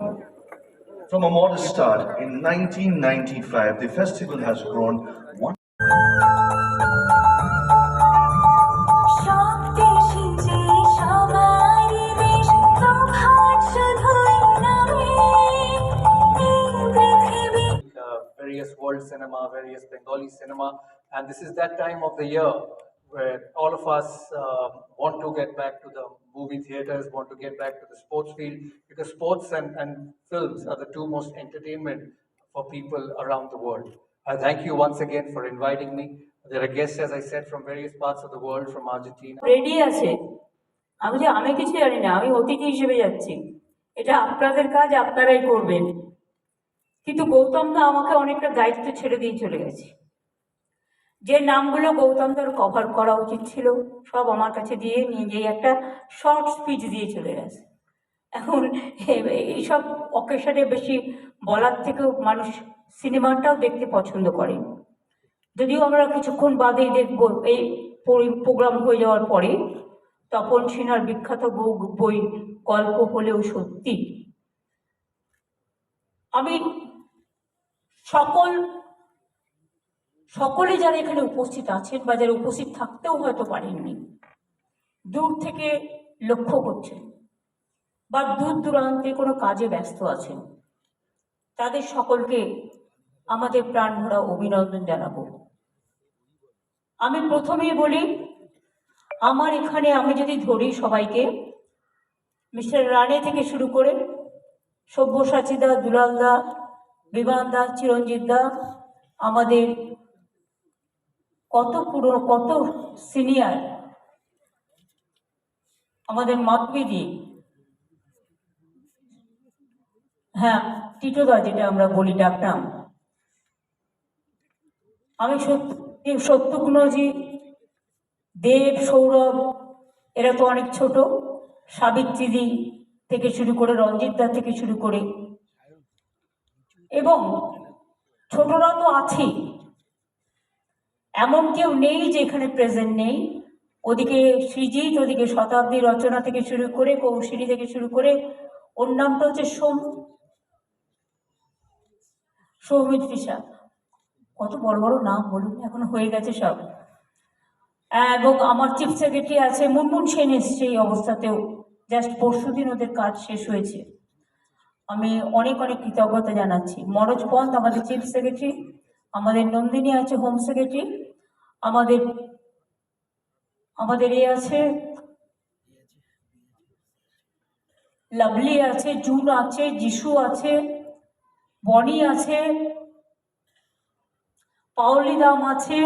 From a modest start, in 1995, the festival has grown one. Uh, various world cinema, various Bengali cinema, and this is that time of the year where all of us uh, want to get back to the movie theaters, want to get back to the sports field, because sports and, and films are the two most entertainment for people around the world. I thank you once again for inviting me. There are guests, as I said, from various parts of the world, from Argentina. Ready আছে আমি যে আমি কিছু জানি না আমি অতিথি হিসেবে যাচ্ছি এটা আপনাদের কাজ আপনারাই করবেন কিন্তু গৌতম দা আমাকে অনেকটা দায়িত্ব ছেড়ে দিয়ে চলে গেছে যে নামগুলো গৌতম দার কভার করা উচিত ছিল, সব আমার কাছে দিয়ে গিয়ে একটা শর্ট স্পিচ দিয়ে চলে গেছে। এখন এইসব অকেশনে বেশি বলার থেকেও মানুষ সিনেমাটাও দেখতে পছন্দ করে। যদিও আমরা কিছুক্ষণ বাদেই দেখব এই প্রোগ্রাম হয়ে যাওয়ার পরে, তপন সিনহার বিখ্যাত বই গল্প হলেও সত্যি। আমি সকল সকলে যারা এখানে উপস্থিত আছেন বা যারা উপস্থিত থাকতেও হয়তো পারেননি, দূর থেকে লক্ষ্য করছেন বা দূর দূরান্তে কোনো কাজে ব্যস্ত আছেন, তাদের সকলকে আমাদের প্রাণ ভরা অভিনন্দন জানাব। আমি প্রথমেই বলি, আমার এখানে আমি যদি ধরি সবাইকে, মিস্টার রানে থেকে শুরু করে সব্যসাচী দা, দুলাল দা, বিমান দা, চিরঞ্জিত দা, আমাদের কত পুরনো, কত সিনিয়র আমাদের মাতবিদি হ্যাঁ টিটোদা যেটা আমরা বলি ডাকনাম আমি সত্য সত্যগুণজি দেব, সৌরভ, এরা তো অনেক ছোট। সাবিত্রীদি থেকে শুরু করে, রঞ্জিত দা থেকে শুরু করে। এবং ছোটরা তো আছেই। এমন কেউ নেই যে এখানে প্রেজেন্ট নেই। ওদিকে সৃজিত ওদিকে শতাব্দী রচনা থেকে শুরু করে কৌশলী থেকে শুরু করে, ওর নামটা হচ্ছে সোম সৌমিত্রিষা কত বড় বড় নাম বলুন এখন হয়ে গেছে সব। এবং আমার চিফ সেক্রেটারি আছে, মুনমুন সেন এসছে এই অবস্থাতেও। জাস্ট পরশু দিন ওদের কাজ শেষ হয়েছে। আমি অনেক অনেক কৃতজ্ঞতা জানাচ্ছি। মনোজ পন্ত আমাদের চিফ সেক্রেটারি আমাদের নন্দিনী আছে হোম সেক্রেটারি আমাদের আমাদের এ আছে? লাভলি আছে, জুন আছে, যিশু আছে, বনি আছে, পাওলি দাম আছে